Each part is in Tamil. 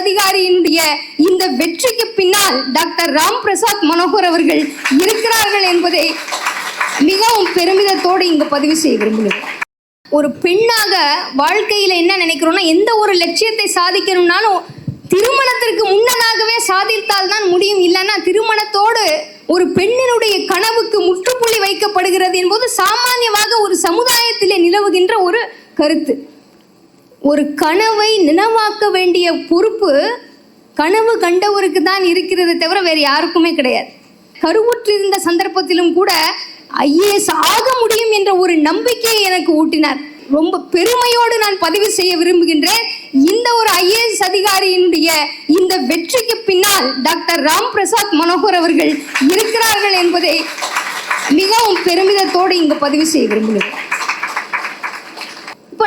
அதிகாரியினுடைய இந்த வெற்றிக்கு பின்னால் டாக்டர் ராம் பிரசாத் மனோகர் அவர்கள் இருக்கிறார்கள் என்பதை மிகவும் பெருமிதத்தோடு இங்கு பதிவு செய்ய விரும்புகிறேன். ஒரு பெண்ணாக வாழ்க்கையில என்ன நினைக்கிறோம்னா எந்த ஒரு லட்சியத்தை சாதிக்கணும்னாலும் திருமணத்திற்கு முன்னதாகவே சாதித்தால் தான் முடியும். இல்லைன்னா திருமணத்தோடு ஒரு பெண்ணினுடைய கனவுக்கு முற்றுப்புள்ளி வைக்கப்படுகிறது என்பது சாமானியமாக ஒரு சமுதாயத்திலே நிலவுகின்ற ஒரு கருத்து. ஒரு கனவை நினைவாக்க வேண்டிய பொறுப்பு கனவு கண்டவருக்கு தான் இருக்கிறது தவிர வேறு யாருக்குமே கிடையாது. கருவுற்றிருந்த சந்தர்ப்பத்திலும் கூட ஐஏஎஸ் ஆக முடியும் என்ற ஒரு நம்பிக்கையை எனக்கு ஊட்டினார். ரொம்ப பெருமையோடு நான் பதிவு செய்ய விரும்புகின்றேன். இந்த ஒரு ஐஏஎஸ் அதிகாரியினுடைய இந்த வெற்றிக்கு பின்னால் டாக்டர் ராம் பிரசாத் மனோகர் அவர்கள் இருக்கிறார்கள் என்பதை மிகவும் பெருமிதத்தோடு இங்கு பதிவு செய்ய விரும்புகிறேன்.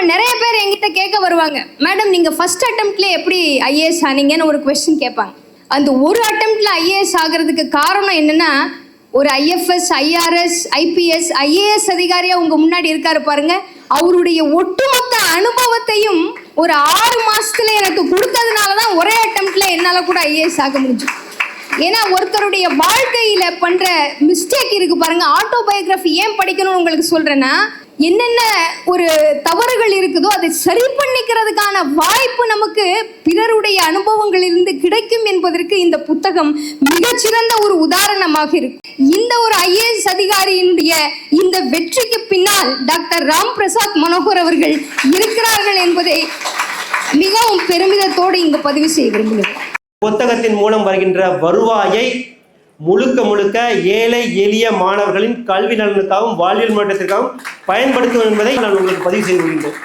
நிறைய பேர் என்கிட்ட கேட்க வருவாங்க. மேடம் நீங்கள் ஃபர்ஸ்ட் அட்டம்ப்ட்ல எப்படி ஐஏஎஸ் ஆனீங்கன்னு ஒரு கொஸ்டின் கேட்பாங்க. அந்த ஒரு அட்டம்ப்ட்ல ஐஏஎஸ் ஆகிறதுக்கு காரணம் என்னன்னா ஒரு ஐஎஃப்எஸ் ஐஆர்எஸ் ஐபிஎஸ் ஐஏஎஸ் அதிகாரியா உங்க முன்னாடி இருக்காரு பாருங்க. அவருடைய ஒட்டுமொத்த அனுபவத்தையும் ஒரு ஆறு மாசத்துல எனக்கு கொடுத்ததுனால தான் ஒரே அட்டம்ப்ட்ல என்னால கூட ஐஏஎஸ் ஆக முடிஞ்சு ஏன்னா ஒருத்தருடைய வாழ்க்கையில பண்ற மிஸ்டேக் இருக்கு பாருங்க. ஆட்டோபயோகிராஃபி ஏன் படிக்கணும்னு உங்களுக்கு சொல்றேன்னா என்னென்ன ஒரு தவறுகள் இருக்குதோ அதை சரி பண்ணிக்கிறதுக்கான வாய்ப்பு நமக்கு பிறருடைய அனுபவங்களிலிருந்து கிடைக்கும் என்பதற்கு இந்த புத்தகம் மிகச்சிறந்த ஒரு உதாரணமாக இருக்கு. இந்த ஒரு ஐஏஎஸ் அதிகாரியினுடைய இந்த வெற்றிக்கு பின்னால் டாக்டர் ராம் பிரசாத் மனோகர் அவர்கள் இருக்கிறார்கள் என்பதை மிகவும் பெருமிதத்தோடு இங்கு பதிவு செய்ய விரும்புகிறேன். புத்தகத்தின் மூலம் வருகின்ற வருவாயை முழுக்க முழுக்க ஏழை எளிய மாணவர்களின் கல்வி நலனுக்காகவும் வாழ்வியல் மாற்றத்திற்காகவும் பயன்படுத்தும் என்பதை நான் உங்களுக்கு பதிவு செய்து கொள்கின்றேன்.